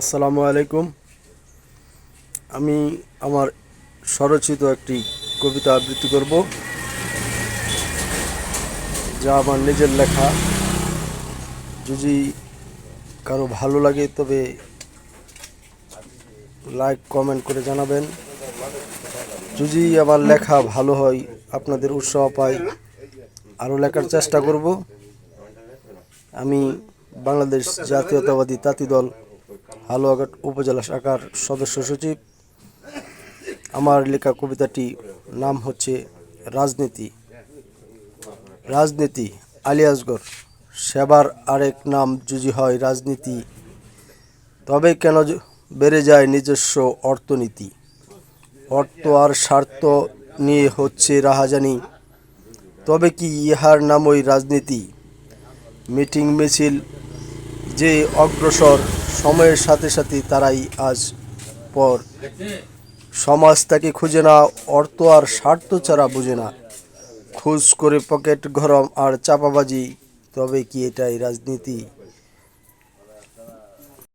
আসসালামু আলাইকুম। আমি আমার স্বরচিত একটি কবিতা আবৃত্তি করব, যা আমার নিজের লেখা। যদি কারও ভালো লাগে, তবে লাইক কমেন্ট করে জানাবেন। যদি আমার লেখা ভালো হয়, আপনাদের উৎসাহ পাই, আরও লেখার চেষ্টা করব। আমি বাংলাদেশ জাতীয়তাবাদী তাঁতি দল হালুয়াঘাট উপজেলা শাখার সদস্য সচিব। আমার লেখা কবিতাটি নাম হচ্ছে রাজনীতি। রাজনীতি আলিয়াসগর সেবার আরেক নাম যদি হয় রাজনীতি, তবে কেন বেড়ে যায় নিজস্ব অর্থনীতি? অর্থ আর স্বার্থ নিয়ে হচ্ছে রাহাজানি। তবে কি ইহার নামই রাজনীতি? মিটিং মিছিল যে অগ্রসর সময়ের সাথে সাথে তারাই আজ পর। সমাজ তাকে খুঁজে না, অর্থ আর স্বার্থ ছাড়া বুঝে না। খোঁজ করে পকেট গরম আর চাপাবাজি, তবে কি এটাই রাজনীতি?